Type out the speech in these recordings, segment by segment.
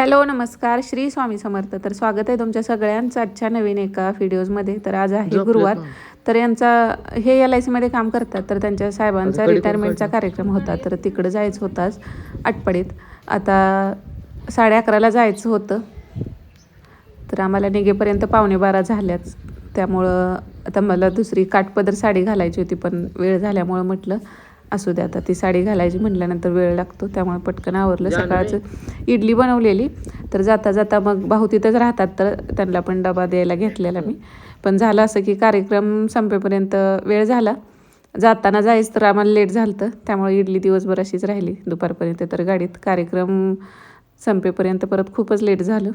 Hello नमस्कार. श्री स्वामी समर्थ. तर स्वागत आहे तुमच्या सगळ्यांचं आजच्या नवीन एका व्हिडिओजमध्ये. तर आज आहे गुरुवार. तर यांचा हे एल आय सीमध्ये काम करतात. तर त्यांच्या साहेबांचा रिटायरमेंटचा कार्यक्रम होता. तर तिकडं जायचं होतं आज आटपाडीत. आता साडे अकराला जायचं होतं. तर आम्हाला निघेपर्यंत पावणे बारा झाल्याच त्यामुळं आता मला दुसरी काठपदर साडी घालायची होती पण वेळ झाल्यामुळं म्हटलं असू द्या आता ती साडी घालायची म्हटल्यानंतर वेळ लागतो त्यामुळे पटकन आवरलं सकाळचं. इडली बनवलेली तर जाता जाता मग भाऊ तिथंच राहतात तर त्यांना पण डबा द्यायला घेतलेला मी. पण झालं असं की कार्यक्रम संपेपर्यंत वेळ झाला. जाताना जायचं तर आम्हाला लेट झालं होतं त्यामुळे इडली दिवसभर अशीच राहिली. दुपारपर्यंत तर गाडीत कार्यक्रम संपेपर्यंत परत खूपच लेट झालं.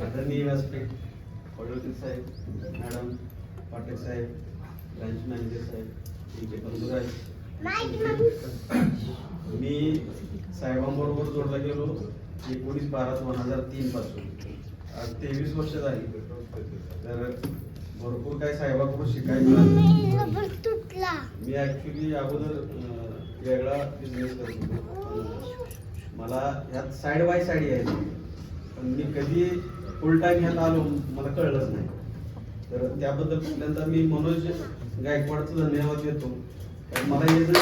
आदरणीय व्यासपीठ वडोदकर साहेब मॅडम पाटील साहेब ब्रांच मॅनेजर साहेब तुमचे बंधू आहेत. मी साहेबांबरोबर जोडला गेलो एकोणीस बारा दोन हजार तीन पासून. आज तेवीस वर्ष झाली. तर भरपूर काय साहेबाकडून मिळालं. मी ऍक्च्युली अगोदर वेगळा बिझनेस करत होतो. मला ह्यात साईड बाय साईड यायची पण मी कधी फुल टाइम ह्यात आलो मला कळलंच नाही. तर त्याबद्दल पहिल्यांदा मी मनोज गायकवाडचं धन्यवाद देतो. कारण मला हे जर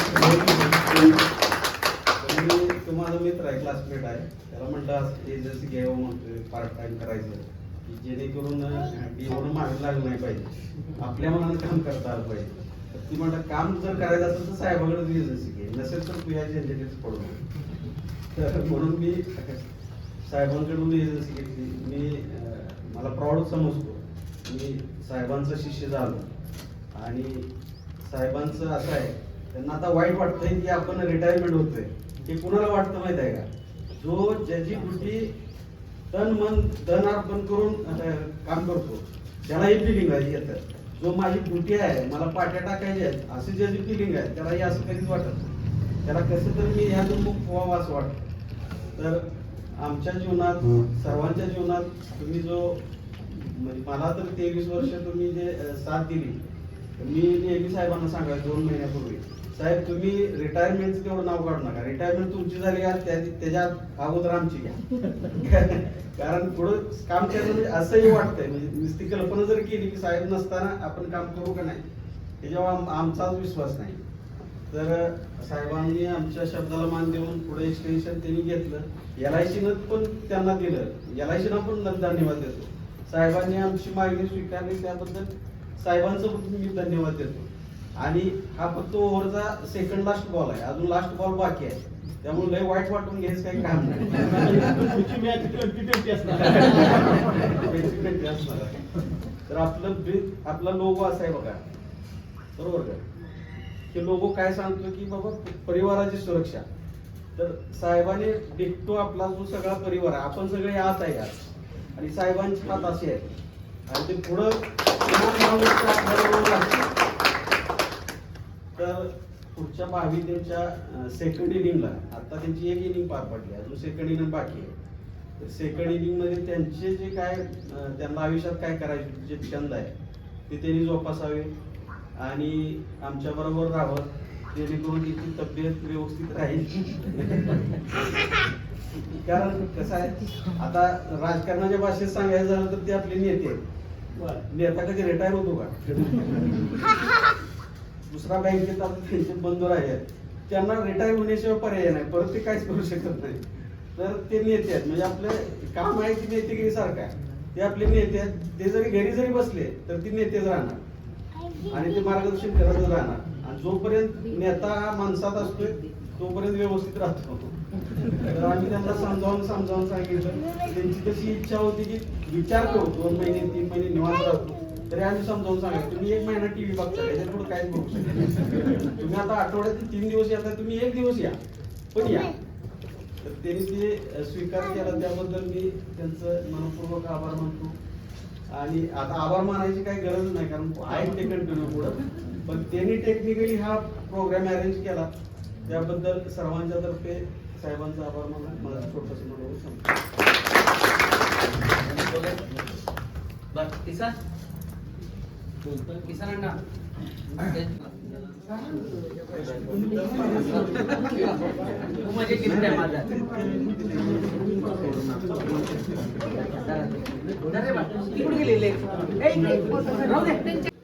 मी तो माझा मित्र आहे क्लासमेट आहे. त्याला म्हटलं एजन्सी घ्यावं म्हणतोय पार्ट टाइम करायचं. की जेणेकरून वरून मागे लागलं नाही पाहिजे. आपल्या मनानं काम करता आलं पाहिजे. तर ती म्हणतात काम जर करायचं असेल तर साहेबाकडे एजन्सी घे. नसेल तर तू ह्या झंझटीत पडू तर म्हणून मी साहेबांकडून एजन्सी घेतली. मी मला प्राऊड समजतो. मी साहेबांचं शिष्य झालो. आणि साहेबांचं असं आहे त्यांना आता वाईट वाटतंय की आपण रिटायरमेंट होतोय. हे कुणाला वाटतं माहीत आहे का? जो ज्याची ड्युटी तन मन धन अर्पण करून काम करतो. त्याला ही फिलिंग आहे येतं. जो माझी ड्युटी आहे मला पाट्या टाकायच्या आहेत अशी ज्याची फिलिंग आहे त्याला हे असं कधीच वाटत नाही. त्याला कसं तर मी ह्यातून मुक्त व्हावं असं वाटतं. तर आमच्या जीवनात सर्वांच्या जीवनात तुम्ही जो म्हणजे मला तर तेवीस वर्ष तुम्ही जे साथ दिली मी नेहमी साहेबांना सांगायचं दोन महिन्यापूर्वी साहेब तुम्ही रिटायरमेंटचं तेवढं नाव काढू नका. रिटायरमेंट तुमची झाली का? त्याच्या अगोदर आमची घ्या. कारण पुढं काम केलं म्हणजे असंही वाटतंय. म्हणजे नुसती कल्पना जर केली की साहेब नसताना आपण काम करू का नाही? त्याच्यावर आमचाच विश्वास नाही. तर साहेबांनी आमच्या शब्दाला मान देऊन पुढे एक्सटेन्शन त्यांनी घेतलं. एल आय सीनं पण त्यांना दिलं. एल आय सीनं पण धन्यवाद देतो. साहेबांनी आमची मागणी स्वीकारली. त्याबद्दल साहेबांचं पण मी धन्यवाद देतो. आणि हा फक्त ओव्हरचा सेकंड लास्ट बॉल आहे. अजून लास्ट बॉल बाकी आहे. त्यामुळे लय वाईट वाटून घ्यायचं काही काम नाही. तर आपलं आपला लोगो असा आहे बघा. बरोबर का? हे लोगो काय सांगतो की बाबा परिवाराची सुरक्षा. तर साहेबांनी डिक्टो आपला जो सगळा परिवार आहे आपण सगळे आत आहे यात आणि साहेबांची हात अशी आहे. आणि ते पुढं तर पुढच्या भावी त्यांच्या सेकंड इनिंगला आता त्यांची एक इनिंग पार पडली अजून सेकंड इनिंग बाकी आहे. तर सेकंड इनिंगमध्ये त्यांचे जे काय त्यांना आयुष्यात काय करायचे जे छंद आहे ते त्यांनी जोपासावे. आणि आमच्या बरोबर राहावं जेणेकरून तिची तब्येत व्यवस्थित राहील. कारण कसं आहे आता राजकारणाच्या भाषेत सांगायचं झालं तर ते आपले नेते नेता कधी रिटायर होतो का? दुसरा बँकेत आता त्यांचे बंधू आहेत. त्यांना रिटायर होण्याशिवाय पर्याय नाही. परत ते काहीच करू शकत नाही. तर ते नेते आहेत. म्हणजे आपलं काम आहे की नेतेगिरी सारखं आहे. ते आपले नेते आहेत. ते जरी घरी जरी बसले तर ती नेतेच राहणार. आणि ते मार्गदर्शन करतच राहणार. आणि जोपर्यंत नेता हा माणसात असतोय तोपर्यंत व्यवस्थित राहतो. तर आम्ही त्यांना समजावून समजावून सांगितलं. त्यांची तशी इच्छा होती की विचार करू दोन महिने तीन महिने निवांत राहतो. तरी आम्ही समजावून सांगा. तुम्ही एक महिना टीव्ही बघता त्याच्यात पुढे काहीच बघू शकत नाही. तुम्ही आता आठवड्यात तीन दिवस येता तुम्ही एक दिवस या. पण या. तर त्यांनी ते स्वीकार केला. त्याबद्दल मी त्यांचं मनपूर्वक आभार मानतो. आणि आता आभार मानायची काही गरज नाही कारण आहेत ते कंटिन्यू पुढं. पण त्यांनी टेक्निकली हा प्रोग्राम अरेंज केला. त्याबद्दल सर्वांच्या तर्फे साहेबांचा आभार मानून मला छोटंसं म्हणून सांगतो. ¿Qué es eso? ¿Qué es eso? ¿Qué ¿Qué es eso? ¿Qué es eso?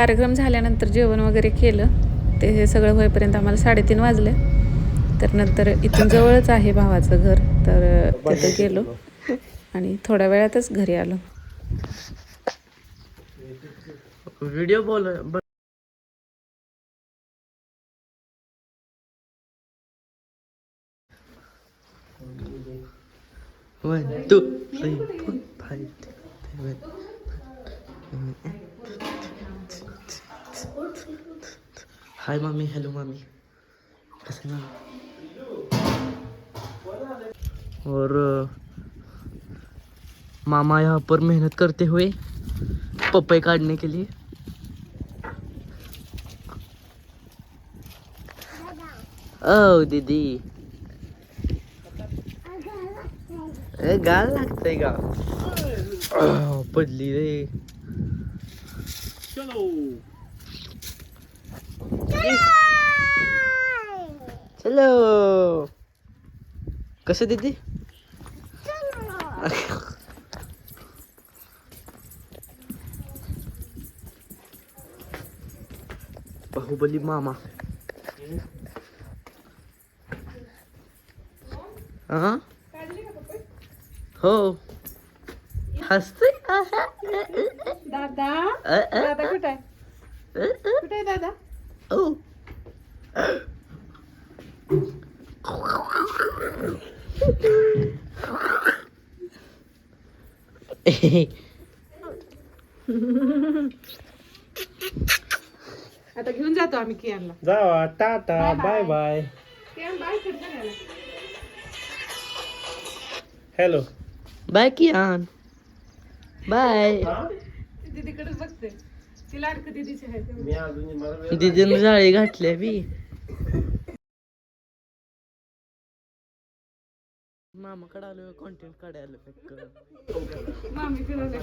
कार्यक्रम झाल्यानंतर जेवण वगैरे केलं. ते हे सगळं होईपर्यंत आम्हाला साडेतीन वाजले. तर नंतर इथून जवळच आहे भावाचं घर. तर तिथं गेलो. आणि थोड्या वेळातच घरी आलो. व्हिडिओ बोल one two three four five hi मामी हॅलो मामी. कैसे ना और मामा यहाँ पर मेहनत करते हुए पपई काटने के लिए ओ दीदी। गाल लागतंय का? पडली रे. चलो। कसं दीदी? बाहुबली मामा. हा? हो. हसतोय? दादा. दादा कुठे आहे? कुठे आहे दादा? ओ. आता घेऊन जातो आम्ही कियानला जावा tata bye bye. Kiyan bye hello bye Kiyan. Bye. दीदीकडे बघते. ती लाडकं दीदीची आहे मी अजून मला दीदीनं जाळी घातल्या बी. मामाकडे आलो कॉन्टेंट काढायला फक्त मामी फिरवले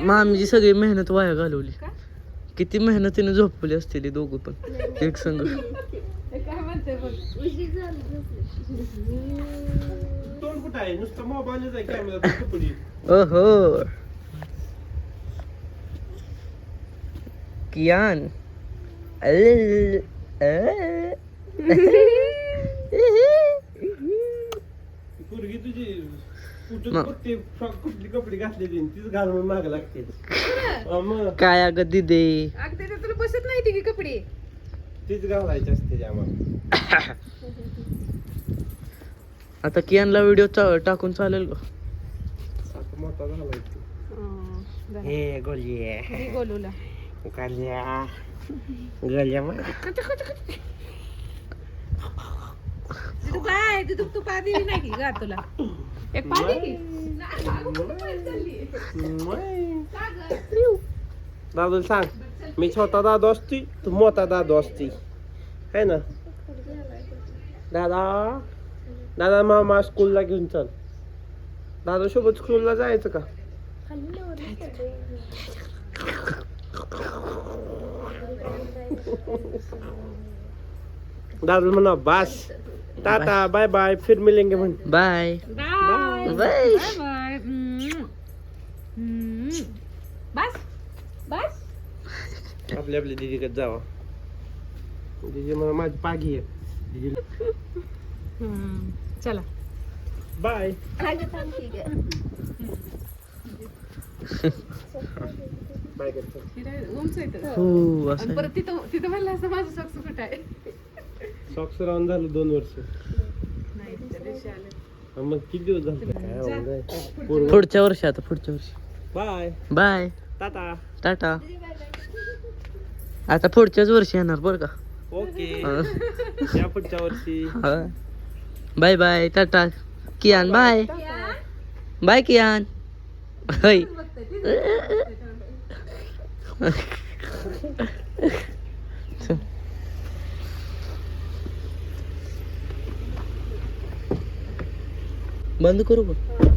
मामीची सगळी मेहनत वाया घालवली? किती मेहनतीने झोपली असतील दोघं पण. एक संग. काय म्हणते बघ. तोंड कुठं आहे? नुसतं मोबाईलच आहे कॅमेरा ओहो. कियान. पोरगी तुझी कुठली कपडे घातलेली तीच घालून माग लागते. काय अगं दिदे? अगदी ते तुला बसत नाही ती कपडे? तीच घालायची असते आम्हाला आता कियानला व्हिडिओ टाकून चालेल का आता मोठा झालाय हे गोलिये. गोलूला. गल्या. गल्या तू काय तू तू नाही की गा तुला एक. दादू सांग. मी छोटा दादू असती तू मोठा दादू असती है ना दादा दादा मामा स्कूलला घेऊन चल दादा सोबत स्कूलला जायचं का दादू म्हणा बास टाटा बाय बाय फिर मिलेंगे म्हण बाय बाय बाय बाय बस बस आपली आपली दीदीकडे जावा. दीदी मला माझी पागी आहे. दीदी चला. बाय. बाय करतो. हो तिथं तिथं म्हणलं असं माझं सॉक्स कुठं आहे? सॉक्स राहून झालं दोन वर्ष. हा, मग किती दिवस झाले. पुढच्या वर्षी आता पुढच्या वर्षी. बाय. बाय. टाटा. टाटा. आता पुढच्याच वर्षी येणार बरं का. ओके. या पुढच्या वर्षी. Bye bye tata. Kiyan bye. Bye Kiyan. होय. बंद करू का?